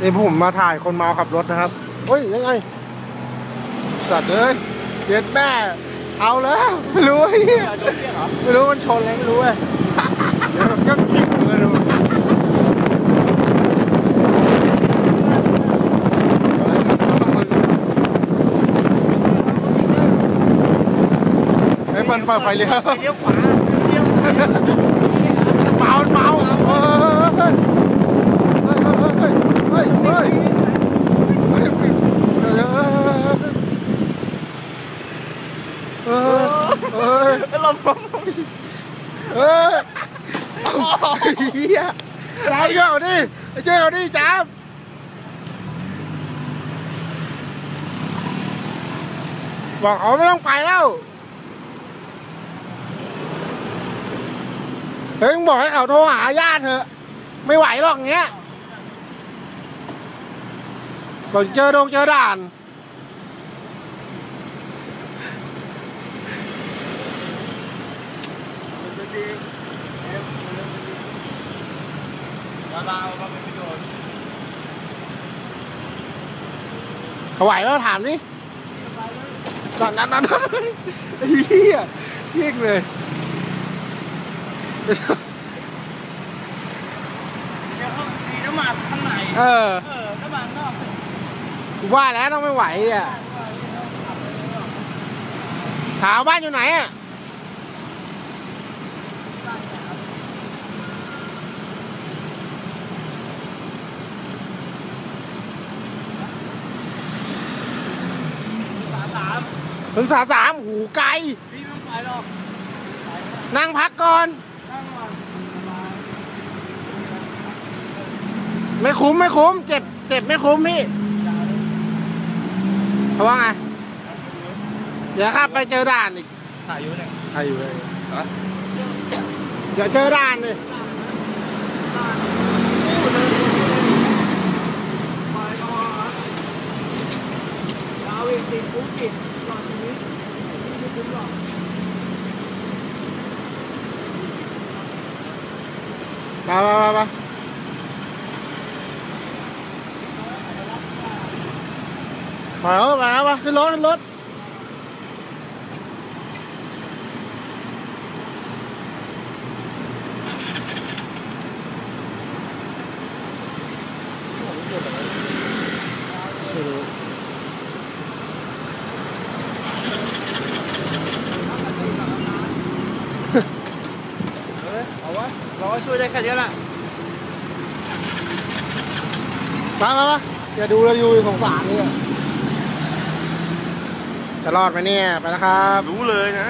นี่ผมมาถ่ายคนเมาขับรถนะครับเฮ้ยยังไง สัตว์เลยเย็ดแม่ เอาแล้ว ไม่รู้ไอ้เหี้ยไม่รู้มันชนอะไรไม่รู้เว้ยเดี๋ยวมันก็ขิงเลยดูไอ้ยมันเปิดไฟเลี้ยวเลี้ยวขวาเลี้ยวเมาเมาเฮ้ยเฮ้ยเฮ้ยเฮ้ยเฮ้ยเฮ้ยเฮ้ยเฮ้ย ลมลมเฮ้ยเฮียจ้าเยอะดิเจ้าดิจ้าบอกเขาไม่ต้องไปแล้วเฮ้ยมึงบอกให้เขาโทรหาญาติเถอะ ไม่ไหวหรอกเงี้ยบอกเจอโดงเจอด่าน ดารามาเป็นประโยชน์เขาไหวแล้วถามดิตอนนั้นนั้นไอ้เหี้ยเที่ยงเลยเดี๋ยวเขาดีน้ำมันข้างในเออเออน้ำมันนอกกูว่าแล้วต้องไม่ไหวอะถามบ้านอยู่ไหนอะ สามสาม ถึงสาสามหูไกล พี่ไม่ต้องไปหรอกนั่งพักก่อน นั่งก่อนสบายไม่คุ้มไม่คุ้ม เจ็บ เจ็บไม่คุ้มพี่เขาว่าไง เดี๋ยวครับไปเจอด่านอีกถ่ายอยู่เนี่ยใครอยู่เลยฮะเดี๋ยวเจอด่านเลย ba ba ba ba Phải bà ba, xin lốt, xin lốt Thank you. ช่วยได้แค่นี้แหละมามามาอย่าดูเราอยู่สงสารนี่จะรอดไหมเนี่ย ไปนะครับ รู้เลยนะ